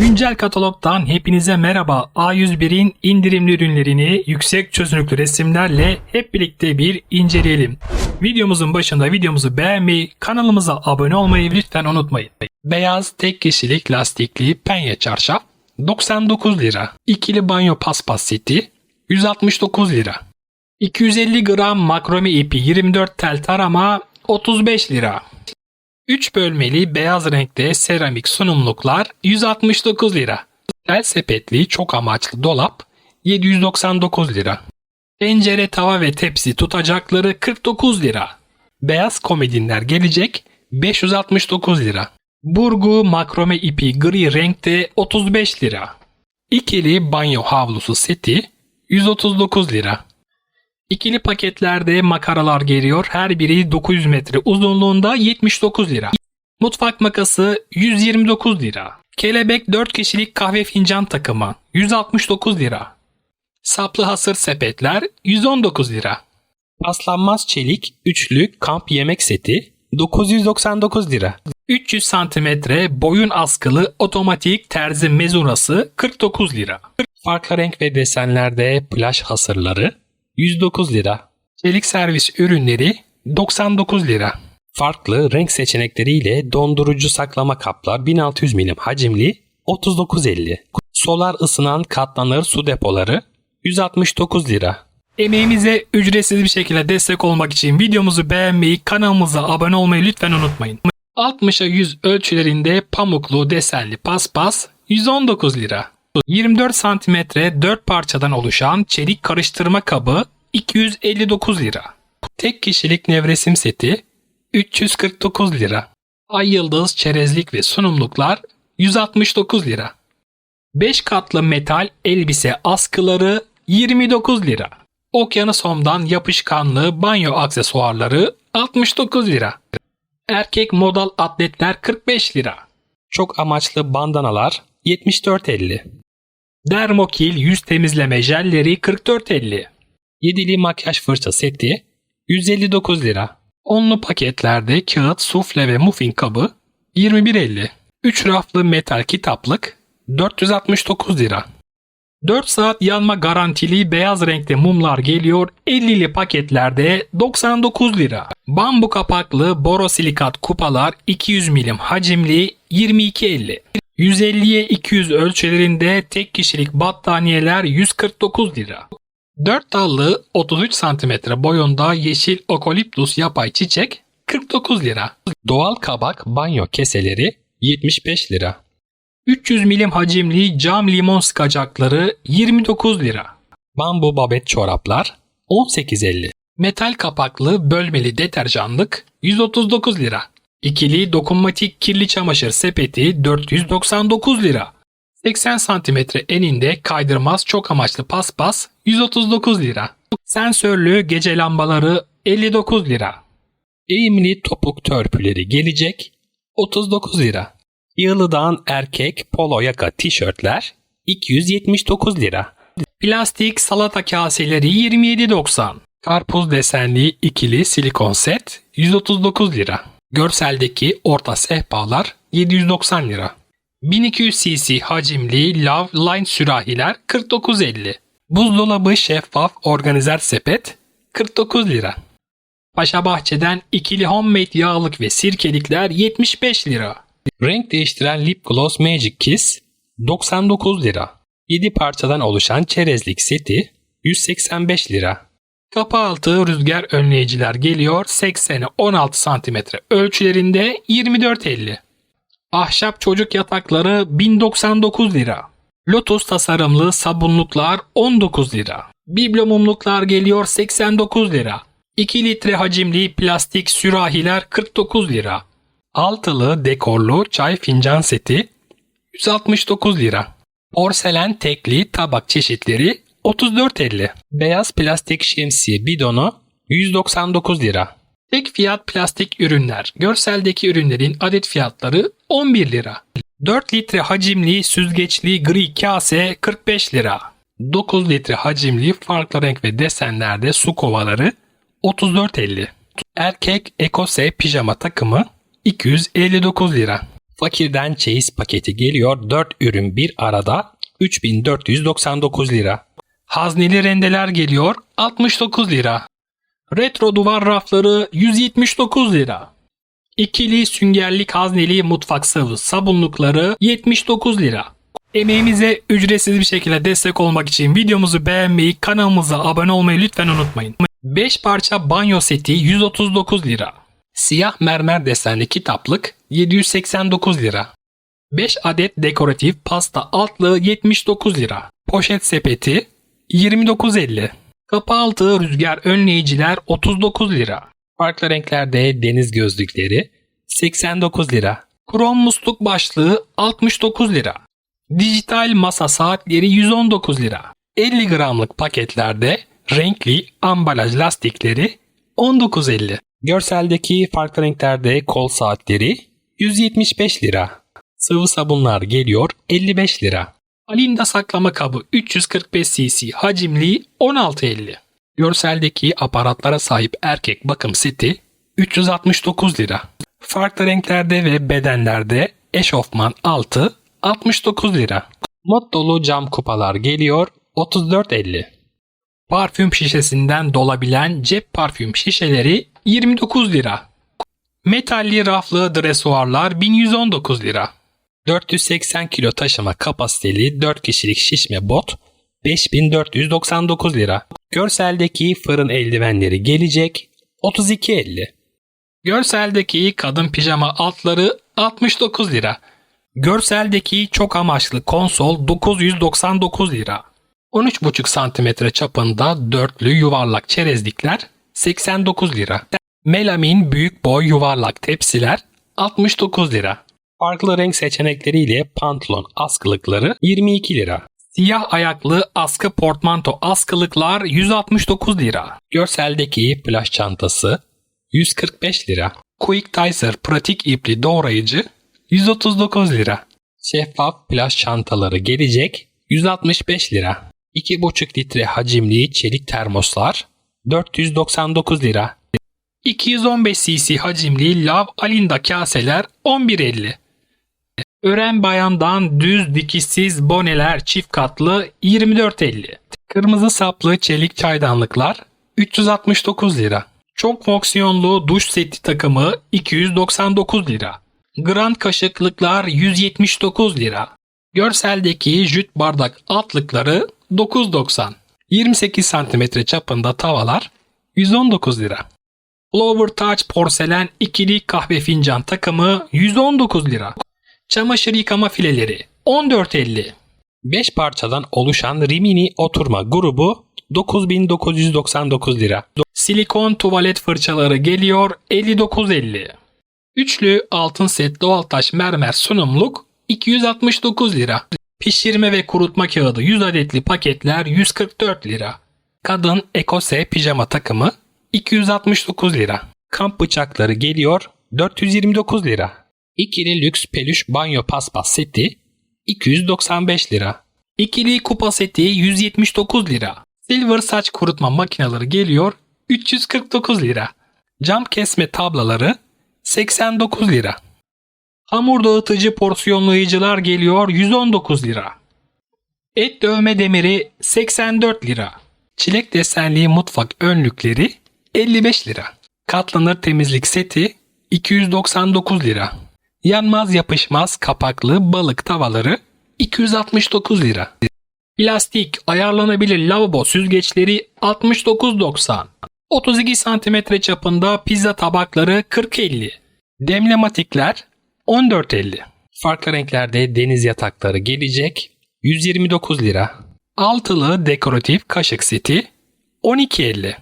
Güncel katalogdan hepinize merhaba. A101'in indirimli ürünlerini yüksek çözünürlüklü resimlerle hep birlikte bir inceleyelim. Videomuzun başında videomuzu beğenmeyi, kanalımıza abone olmayı lütfen unutmayın. Beyaz tek kişilik lastikli penye çarşaf 99 lira. İkili banyo paspas seti 169 lira. 250 gram makrome ipi 24 tel tarama 35 lira. 3 bölmeli beyaz renkte seramik sunumluklar 169 lira. Tel sepetli çok amaçlı dolap 799 lira. Tencere, tava ve tepsi tutacakları 49 lira. Beyaz komodinler gelecek 569 lira. Burgu makrome ipi gri renkte 35 lira. İkili banyo havlusu seti 139 lira. İkili paketlerde makaralar geliyor. Her biri 900 metre uzunluğunda 79 lira. Mutfak makası 129 lira. Kelebek 4 kişilik kahve fincan takımı 169 lira. Saplı hasır sepetler 119 lira. Paslanmaz çelik üçlü kamp yemek seti 999 lira. 300 santimetre boyun askılı otomatik terzi mezurası 49 lira. Farklı renk ve desenlerde plaj hasırları 109 lira. Çelik servis ürünleri 99 lira. Farklı renk seçenekleriyle dondurucu saklama kaplar 1600 milim hacimli 39.50. Solar ısınan katlanır su depoları 169 lira. Emeğimize ücretsiz bir şekilde destek olmak için videomuzu beğenmeyi, kanalımıza abone olmayı lütfen unutmayın. 60'a 100 ölçülerinde pamuklu desenli paspas 119 lira. 24 santimetre 4 parçadan oluşan çelik karıştırma kabı 259 lira. Tek kişilik nevresim seti 349 lira. Ay yıldız çerezlik ve sunumluklar 169 lira. 5 katlı metal elbise askıları 29 lira. Okyanus Home'dan yapışkanlı banyo aksesuarları 69 lira. Erkek modal atletler 45 lira. Çok amaçlı bandanalar 74.50. Dermokil yüz temizleme jelleri 44.50. Yedili makyaj fırça seti 159 lira. Onlu paketlerde kağıt, sufle ve muffin kabı 21.50. 3 raflı metal kitaplık 469 lira. 4 saat yanma garantili beyaz renkte mumlar geliyor 50'li paketlerde 99 lira. Bambu kapaklı borosilikat kupalar 200 milim hacimli 22.50. 150'ye 200 ölçülerinde tek kişilik battaniyeler 149 lira. 4 dallı 33 cm boyunda yeşil okoliptus yapay çiçek 49 lira. Doğal kabak banyo keseleri 75 lira. 300 milim hacimli cam limon sıkacakları 29 lira. Bambu babet çoraplar 18.50. Metal kapaklı bölmeli deterjanlık 139 lira. İkili dokunmatik kirli çamaşır sepeti 499 lira. 80 cm eninde kaydırmaz çok amaçlı paspas 139 lira. Sensörlü gece lambaları 59 lira. Eğimli topuk törpüleri gelecek 39 lira. Yığılıdan erkek polo yaka tişörtler 279 lira. Plastik salata kaseleri 27.90. Karpuz desenli ikili silikon set 139 lira. Görseldeki orta sehpalar 790 lira. 1200 cc hacimli Love Line sürahiler 49.50. Buzdolabı şeffaf organizer sepet 49 lira. Paşa Bahçe'den ikili homemade yağlık ve sirkelikler 75 lira. Renk değiştiren lip gloss Magic Kiss 99 lira. 7 parçadan oluşan çerezlik seti 185 lira. Kapı altı rüzgar önleyiciler geliyor 80'e 16 cm ölçülerinde 24.50. Ahşap çocuk yatakları 1099 lira. Lotus tasarımlı sabunluklar 19 lira. Biblo mumluklar geliyor 89 lira. 2 litre hacimli plastik sürahiler 49 lira. Altılı dekorlu çay fincan seti 169 lira. Porselen tekli tabak çeşitleri 34.50. Beyaz plastik şemsiye bidonu 199 lira. Tek fiyat plastik ürünler. Görseldeki ürünlerin adet fiyatları 11 lira. 4 litre hacimli süzgeçli gri kase 45 lira. 9 litre hacimli farklı renk ve desenlerde su kovaları 34.50. Erkek Ekose pijama takımı 259 lira. Fakirden çeyiz paketi geliyor 4 ürün bir arada 3499 lira. Hazneli rendeler geliyor 69 lira. Retro duvar rafları 179 lira. İkili süngerlik hazneli mutfak sıvı sabunlukları 79 lira. Emeğimize ücretsiz bir şekilde destek olmak için videomuzu beğenmeyi, kanalımıza abone olmayı lütfen unutmayın. 5 parça banyo seti 139 lira. Siyah mermer desenli kitaplık 789 lira. 5 adet dekoratif pasta altlığı 79 lira. Poşet sepeti 29.50. Kapı altı rüzgar önleyiciler 39 lira. Farklı renklerde deniz gözlükleri 89 lira. Krom musluk başlığı 69 lira. Dijital masa saatleri 119 lira. 50 gramlık paketlerde renkli ambalaj lastikleri 19.50. Görseldeki farklı renklerde kol saatleri 175 lira. Sıvı sabunlar geliyor 55 lira. Alinda saklama kabı 345 cc hacimli 16.50. Görseldeki aparatlara sahip erkek bakım seti 369 lira. Farklı renklerde ve bedenlerde eşofman altı 69 lira. Mod dolu cam kupalar geliyor 34.50. Parfüm şişesinden dolabilen cep parfüm şişeleri 29 lira. Metalli raflı dresuarlar 1119 lira. 480 kilo taşıma kapasiteli 4 kişilik şişme bot 5499 lira. Görseldeki fırın eldivenleri gelecek 32.50. Görseldeki kadın pijama altları 69 lira. Görseldeki çok amaçlı konsol 999 lira. 13,5 cm çapında dörtlü yuvarlak çerezlikler 89 lira. Melamin büyük boy yuvarlak tepsiler 69 lira. Farklı renk seçenekleriyle pantolon askılıkları 22 lira. Siyah ayaklı askı portmanto askılıklar 169 lira. Görseldeki plaj çantası 145 lira. Quick Dicer pratik ipli doğrayıcı 139 lira. Şeffaf plaj çantaları gelecek 165 lira. 2,5 litre hacimli çelik termoslar 499 lira. 215 cc hacimli lav alinda kaseler 11.50. Ören bayandan düz dikişsiz boneler çift katlı 24.50. Kırmızı saplı çelik çaydanlıklar 369 lira. Çok fonksiyonlu duş seti takımı 299 lira. Grand kaşıklıklar 179 lira. Görseldeki jüt bardak altlıkları 9.90. 28 cm çapında tavalar 119 lira. Flower Touch porselen ikili kahve fincan takımı 119 lira. Çamaşır yıkama fileleri 14.50. 5 parçadan oluşan Rimini oturma grubu 9999 lira. Silikon tuvalet fırçaları geliyor 59.50. Üçlü altın set doğal taş mermer sunumluk 269 lira. Pişirme ve kurutma kağıdı 100 adetli paketler 144 lira. Kadın ekose pijama takımı 269 lira. Kamp bıçakları geliyor 429 lira. İkili lüks peluş banyo paspas seti 295 lira. İkili kupa seti 179 lira. Silver saç kurutma makineleri geliyor 349 lira. Cam kesme tablaları 89 lira. Hamur dağıtıcı porsiyonlayıcılar geliyor 119 lira. Et dövme demiri 84 lira. Çilek desenli mutfak önlükleri 55 lira. Katlanır temizlik seti 299 lira. Yanmaz yapışmaz kapaklı balık tavaları 269 lira. Plastik ayarlanabilir lavabo süzgeçleri 69.90. 32 cm çapında pizza tabakları 40.50. Demlematikler 14.50. Farklı renklerde deniz yatakları gelecek 129 lira. Altılı dekoratif kaşık seti 12.50.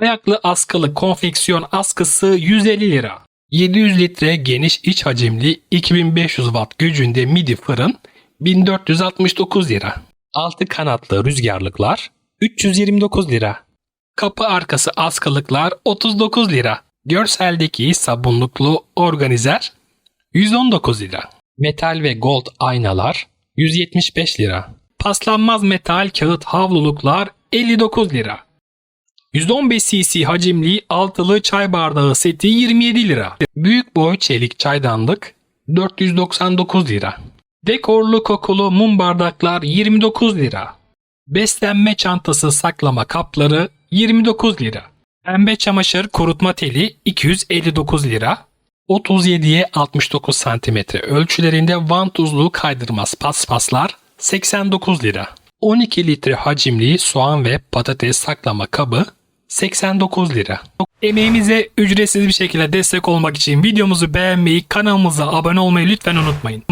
Ayaklı askılı konfeksiyon askısı 150 lira. 700 litre geniş iç hacimli 2500 watt gücünde midi fırın 1469 lira. Altı kanatlı rüzgarlıklar 329 lira. Kapı arkası askılıklar 39 lira. Görseldeki sabunluklu organizer 119 lira. Metal ve gold aynalar 175 lira. Paslanmaz metal kağıt havluluklar 59 lira. 115 cc hacimli altılı çay bardağı seti 27 lira. Büyük boy çelik çaydanlık 499 lira. Dekorlu kokulu mum bardaklar 29 lira. Beslenme çantası saklama kapları 29 lira. Pembe çamaşır kurutma teli 259 lira. 37'ye 69 cm ölçülerinde vantuzlu kaydırmaz paspaslar 89 lira. 12 litre hacimli soğan ve patates saklama kabı 89 lira. Emeğimize ücretsiz bir şekilde destek olmak için videomuzu beğenmeyi, kanalımıza abone olmayı lütfen unutmayın.